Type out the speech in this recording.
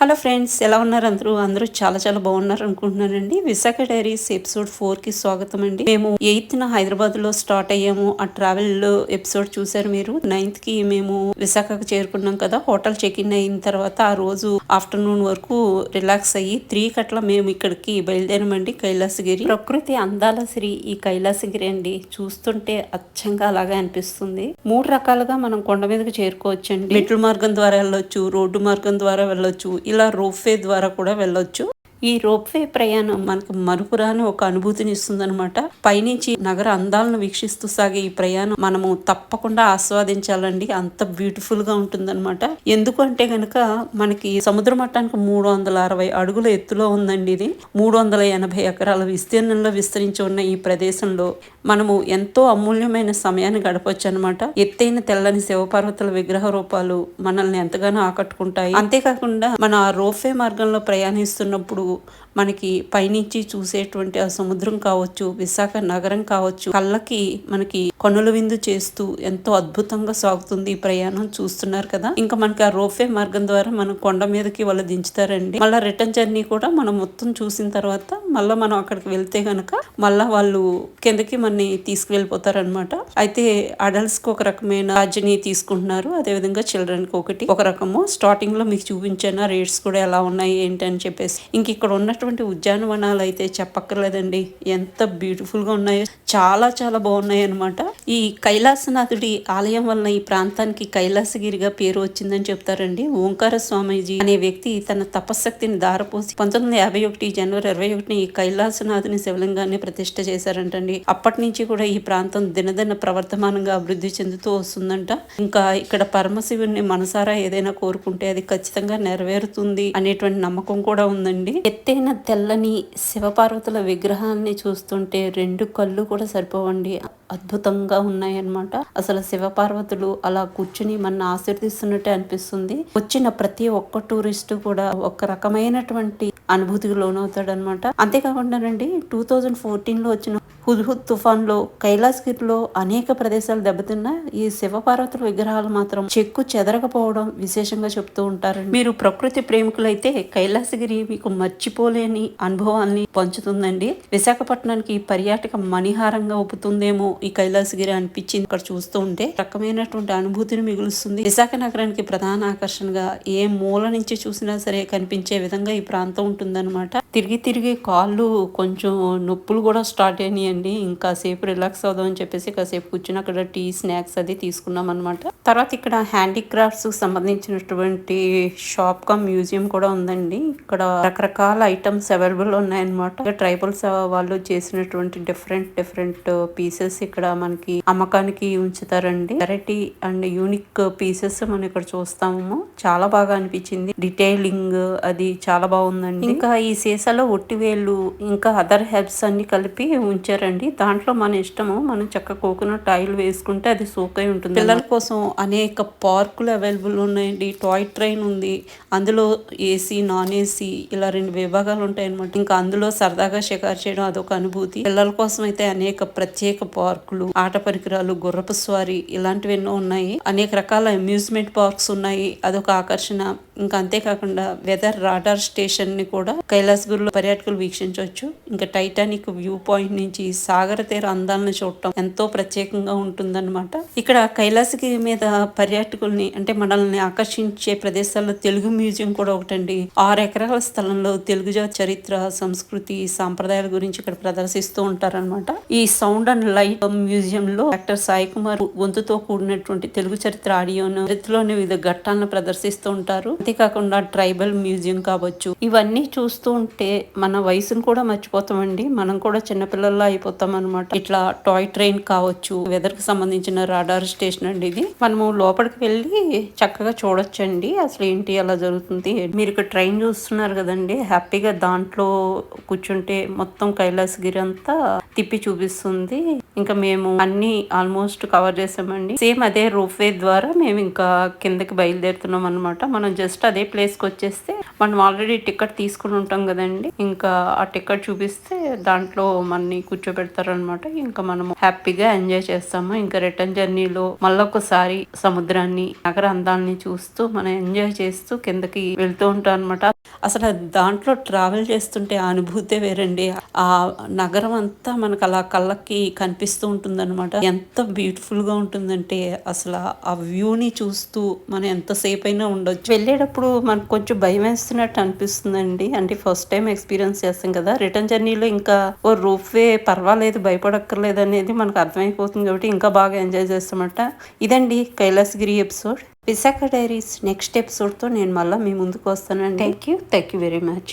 Hello friends ఎలా ఉన్నారు అందరూ? అందరూ చాలా చాలా బాగున్నారు అనుకుంటున్నానండి. విశాఖ డైరీస్ ఎపిసోడ్ ఫోర్కి స్వాగతం అండి. మేము ఎయిత్ న హైదరాబాద్లో స్టార్ట్ అయ్యాము. ఆ ట్రావెల్ ఎపిసోడ్ చూసారు మీరు. నైన్త్కి మేము విశాఖకు చేరుకున్నాం కదా. హోటల్ చెక్ ఇన్ అయిన తర్వాత ఆ రోజు ఆఫ్టర్నూన్ వరకు రిలాక్స్ అయ్యి త్రీ కట్ల మేము ఇక్కడికి బయలుదేరమండి కైలాసగిరి. ప్రకృతి అందాల శ్రీ ఈ కైలాసగిరి అండి. చూస్తుంటే అచ్చంగా అలాగే అనిపిస్తుంది. మూడు రకాలుగా మనం కొండ మీదకి చేరుకోవచ్చండి. మెట్ల మార్గం ద్వారా వెళ్ళొచ్చు రోడ్డు మార్గం ద్వారా వెళ్ళొచ్చు ఇలా రోప్వే ద్వారా కూడా వెళ్ళొచ్చు. ఈ రోప్వే ప్రయాణం మనకు మరుపురాని ఒక అనుభూతిని ఇస్తుందన్నమాట. పైనుంచి నగర అందాలను వీక్షిస్తూ సాగే ఈ ప్రయాణం మనము తప్పకుండా ఆస్వాదించాలండి. అంత బ్యూటిఫుల్గా ఉంటుందన్నమాట. ఎందుకు అంటే గనక మనకి సముద్ర మట్టానికి మూడు వందల అరవై అడుగుల ఎత్తులో ఉందండి ఇది. మూడు వందల ఎనభై ఎకరాల విస్తీర్ణంలో విస్తరించి ఉన్న ఈ ప్రదేశంలో మనము ఎంతో అమూల్యమైన సమయాన్ని గడపచ్చు అనమాట ఎత్తైన తెల్లని శివపార్వతుల విగ్రహ రూపాలు మనల్ని ఎంతగానో ఆకట్టుకుంటాయి. అంతేకాకుండా మన ఆ రోఫే మార్గంలో ప్రయాణిస్తున్నప్పుడు మనకి పైనుంచి చూసేటువంటి ఆ సముద్రం కావచ్చు విశాఖ నగరం కావచ్చు కళ్ళకి మనకి కనుల విందు చేస్తూ ఎంతో అద్భుతంగా సాగుతుంది ఈ ప్రయాణం చూస్తున్నారు కదా. ఇంకా మనకి ఆ రోఫే మార్గం ద్వారా మనం కొండ మీదకి వాళ్ళు దించుతారండి. మళ్ళీ రిటర్న్ జర్నీ కూడా మనం మొత్తం చూసిన తర్వాత మళ్ళీ మనం అక్కడికి వెళ్తే గనక మళ్ళీ వాళ్ళు కిందకి మనని తీసుకువెళ్ళిపోతారనమాట అయితే అడల్ట్స్కి ఒక రకమైన రాజ్యని తీసుకుంటున్నారు. అదేవిధంగా చిల్డ్రన్కి ఒకటి. ఒక రకము స్టార్టింగ్లో మీకు చూపించాను. రేట్స్ కూడా ఎలా ఉన్నాయి ఏంటి అని చెప్పేసి. ఇంక ఇక్కడ ఉన్నటువంటి ఉద్యానవనాలు అయితే చెప్పక్కర్లేదండి. ఎంత బ్యూటిఫుల్గా ఉన్నాయో చాలా చాలా బాగున్నాయి అనమాట ఈ కైలాసనాథుడి ఆలయం వలన ఈ ప్రాంతానికి కైలాసగిరిగా పేరు వచ్చిందని చెప్తారండి. ఓంకార స్వామీజీ అనే వ్యక్తి తన తపశక్తిని దారపోసి పంతొమ్మిది యాభై ఒకటి జనవరి ఇరవై ఒకటిని ఈ కైలాసనాథుని శివలింగాన్ని ప్రతిష్ట చేశారంటండి. అప్పటి నుంచి కూడా ఈ ప్రాంతం దినదిన ప్రవర్తమానంగా అభివృద్ధి చెందుతూ వస్తుందంట. ఇంకా ఇక్కడ పరమశివుని మనసారా ఏదైనా కోరుకుంటే అది ఖచ్చితంగా నెరవేరుతుంది అనేటువంటి నమ్మకం కూడా ఉందండి. ఎత్తైన తెల్లని శివపార్వతుల విగ్రహాన్ని చూస్తుంటే రెండు కళ్ళు కూడా సరిపోవండి. అద్భుతంగా ఉన్నాయన్నమాట. అసలు శివపార్వతులు అలా కూర్చుని మన ఆశీర్దిస్తున్నట్టే అనిపిస్తుంది. వచ్చిన ప్రతి ఒక్క టూరిస్ట్ కూడా ఒక రకమైనటువంటి అనుభూతికి లోనవుతాడనమాట అంతేకాకుండా టూ థౌజండ్ ఫోర్టీన్లో వచ్చిన హుద్హుద్ తుఫాన్లో కైలాసగిరిలో అనేక ప్రదేశాలు దెబ్బతిన్న ఈ శివపార్వతుల విగ్రహాలు మాత్రం చెక్కు చెదరకపోవడం విశేషంగా చెప్తూ ఉంటారు మీరు ప్రకృతి ప్రేమికులైతే కైలాసగిరి మీకు మర్చిపోలేని అనుభవాన్ని పంచుతుందండి. విశాఖపట్నానికి పర్యాటక మణిహారంగా ఒప్పుతుందేమో ఈ కైలాసగిరి అనిపించింది. ఇక్కడ చూస్తూ ఉంటే రకమైనటువంటి అనుభూతిని మిగులుస్తుంది. విశాఖ నగరానికి ప్రధాన ఆకర్షణగా ఏ మూల నుంచి చూసినా సరే కనిపించే విధంగా ఈ ప్రాంతం ఉంటుందన్నమాట. తిరిగి తిరిగి కాళ్ళు కొంచెం నొప్పులు కూడా స్టార్ట్ అయినాయండి. అండి ఇంకా సేపు రిలాక్స్ అవుదామని చెప్పేసి కాసేపు కూర్చుని అక్కడ టీ స్నాక్స్ అది తీసుకున్నాం అనమాట తర్వాత ఇక్కడ హ్యాండీక్రాఫ్ట్స్ సంబంధించినటువంటి షాప్ కా మ్యూజియం కూడా ఉందండి. ఇక్కడ రకరకాల ఐటమ్స్ అవైలబుల్ ఉన్నాయన్నమాట. ట్రైబల్స్ వాళ్ళు చేసినటువంటి డిఫరెంట్ డిఫరెంట్ పీసెస్ ఇక్కడ మనకి అమ్మకానికి ఉంచుతారండి. వెరైటీ అండ్ యూనిక్ పీసెస్ మనం ఇక్కడ చూస్తాము. చాలా బాగా అనిపించింది. డీటెయిలింగ్ అది చాలా బాగుందండి. ఇంకా ఈ సీసాలో ఒట్టివేళ్ళు ఇంకా అదర్ హెర్బ్స్ అన్ని కలిపి ఉంచారండి. దాంట్లో మన ఇష్టము మనం చక్క కోకోనట్ ఆయిల్ వేసుకుంటే అది సోక్ అయి ఉంటుంది పిల్లల కోసం అనేక పార్కులు అవైలబుల్ ఉన్నాయండి. టాయ్ ట్రైన్ ఉంది. అందులో ఏసీ నాన్ ఏసీ ఇలా రెండు విభాగాలు ఉంటాయి అనమాట ఇంకా అందులో సరదాగా షికారు చేయడం అదొక అనుభూతి. పిల్లల కోసం అయితే అనేక ప్రత్యేక పార్కులు ఆట పరికరాలు గుర్రపు స్వారీ ఇలాంటివి ఎన్నో ఉన్నాయి. అనేక రకాల అమ్యూజ్మెంట్ పార్క్స్ ఉన్నాయి. అదొక ఆకర్షణ. ఇంకా అంతేకాకుండా వెదర్ రాడార్ స్టేషన్ని కూడా కైలాసగిరిలో పర్యాటకులు వీక్షించవచ్చు. ఇంకా టైటానిక్ వ్యూ పాయింట్ నుంచి సాగర తీర అందాలను చూడటం ఎంతో ప్రత్యేకంగా ఉంటుందన్నమాట. ఇక్కడ కైలాసగిరి మీద పర్యాటకుల్ని అంటే మనల్ని ఆకర్షించే ప్రదేశాల్లో తెలుగు మ్యూజియం కూడా ఒకటండి. ఆరు ఎకరాల స్థలంలో తెలుగు జాతి చరిత్ర సంస్కృతి సాంప్రదాయాల గురించి ఇక్కడ ప్రదర్శిస్తూ ఉంటారనమాట ఈ సౌండ్ అండ్ లైట్ మ్యూజియం లో డాక్టర్ సాయి కుమార్ గొంతుతో కూడినటువంటి తెలుగు చరిత్ర ఆడియోను చరిత్రలోని వివిధ ఘట్టాలను ప్రదర్శిస్తూ ఉంటారు. అంతేకాకుండా ట్రైబల్ మ్యూజియం కావచ్చు. ఇవన్నీ చూస్తూ ఉంటే మన వయసును కూడా మర్చిపోతామండి. మనం కూడా చిన్నపిల్లల్లో అయిపోతాం అనమాట ఇట్లా టాయ్ ట్రైన్ కావచ్చు వెదర్కి సంబంధించిన రాడార్ స్టేషన్ అండి ఇది. మనము లోపలికి వెళ్ళి చక్కగా చూడొచ్చండి. అసలు ఏంటి అలా జరుగుతుంది? మీరు ఇక్కడ ట్రైన్ చూస్తున్నారు కదండి. హ్యాపీగా దాంట్లో కూర్చుంటే మొత్తం కైలాసగిరి అంతా తిప్పి చూపిస్తుంది. ఇంకా మేము అన్ని ఆల్మోస్ట్ కవర్ చేసామండి. సేమ్ అదే రూఫ్వే ద్వారా మేము ఇంకా కిందకి బయలుదేరుతున్నాం అనమాట మనం జస్ట్ అదే ప్లేస్కి వచ్చేస్తే మనం ఆల్రెడీ టికెట్ తీసుకుని ఉంటాం కదండి. అండి. ఇంకా ఆ టికెట్ చూపిస్తే దాంట్లో మనని కూర్చోబెడతారనమాట. ఇంకా మనము హ్యాపీగా ఎంజాయ్ చేస్తాము. ఇంకా రిటర్న్ జర్నీలో మళ్ళొకసారి సముద్రాన్ని నగర అందాలని చూస్తూ మనం ఎంజాయ్ చేస్తూ కిందకి వెళ్తూ ఉంటాం అనమాట అసలు దాంట్లో ట్రావెల్ చేస్తుంటే ఆ అనుభూతే వేరండి. ఆ నగరం అంతా మనకు అలా కళ్ళకి కనిపిస్తూ ఉంటుందన్నమాట. ఎంత బ్యూటిఫుల్గా ఉంటుందంటే అసలు ఆ వ్యూని చూస్తూ మనం ఎంతసేపు అయినా ఉండొచ్చు. వెళ్ళేటప్పుడు మనకు కొంచెం భయం వేస్తున్నట్టు అనిపిస్తుందండి. అంటే ఫస్ట్ టైం ఎక్స్పీరియన్స్ చేస్తాం కదా. రిటర్న్ జర్నీలో ఇంకా ఓ రూప్ వే పర్వాలేదు భయపడక్కర్లేదు అనేది మనకు అర్థమైపోతుంది కాబట్టి ఇంకా బాగా ఎంజాయ్ చేస్తామట. ఇదండి Kailasagiri episode Visakha diaries next ఎపిసోడ్తో నేను మళ్ళీ మీ ముందుకు వస్తానండి. Thank you thank you very much